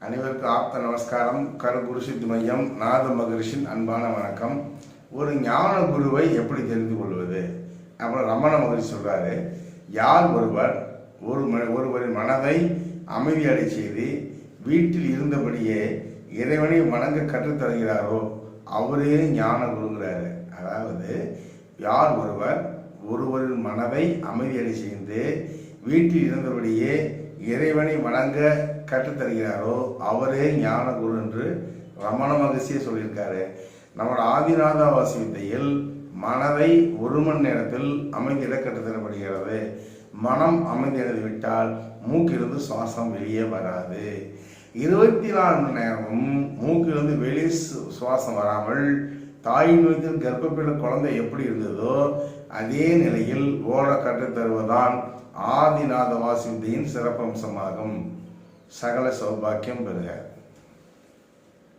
அனைவருக்கும் ஆப்த நமஸ்காரம். கருகுரு சித்தி மையம் நாத மகரிஷின் அன்பான வணக்கம். ஒரு ஞான குருவை எப்படி தெரிந்து கொள்வது? அப்புறம் ரமண மகரிஷி சொல்றாரு யார் ஒருவர் ஒரு ம- ஒருவரின் மனதை அமைதியடை செய்து வீட்டில் இருந்தபடியே இறைவனை வணங்க கற்றுத்தருகிறாரோ அவரே ஞான குருங்கிறாரு. அதாவது யார் ஒருவர் ஒருவரின் மனதை அமைதியடை செய்து வீட்டில் இருந்தபடியே இறைவனை வணங்க கற்றுத்தருகிறாரோ அவரே ஞான குரு என்று ரமண மகர்ஷியே சொல்லியிருக்காரு. நம்மளோட ஆதிநாதாவாசி வித்தையில் மனதை ஒரு மணி நேரத்தில் அமைந்திட கற்றுத்தரப்படுகிறது. மனம் அமைந்திருந்து விட்டால் மூக்கிலிருந்து சுவாசம் வெளியே வராது. இருபத்தி நாலு மணி நேரமும் மூக்கிலிருந்து வெளியே சுவாசம் வராமல் தாயின் வயிற்றில் கர்ப்பப்பையில குழந்தை எப்படி இருந்ததோ அதே நிலையில் ஓட கற்றுத் தருவதுதான் ஆதிநாத வாசிந்தையின் சிறப்பம்சமாகும். சகல சௌபாக்கியம் பெறுக.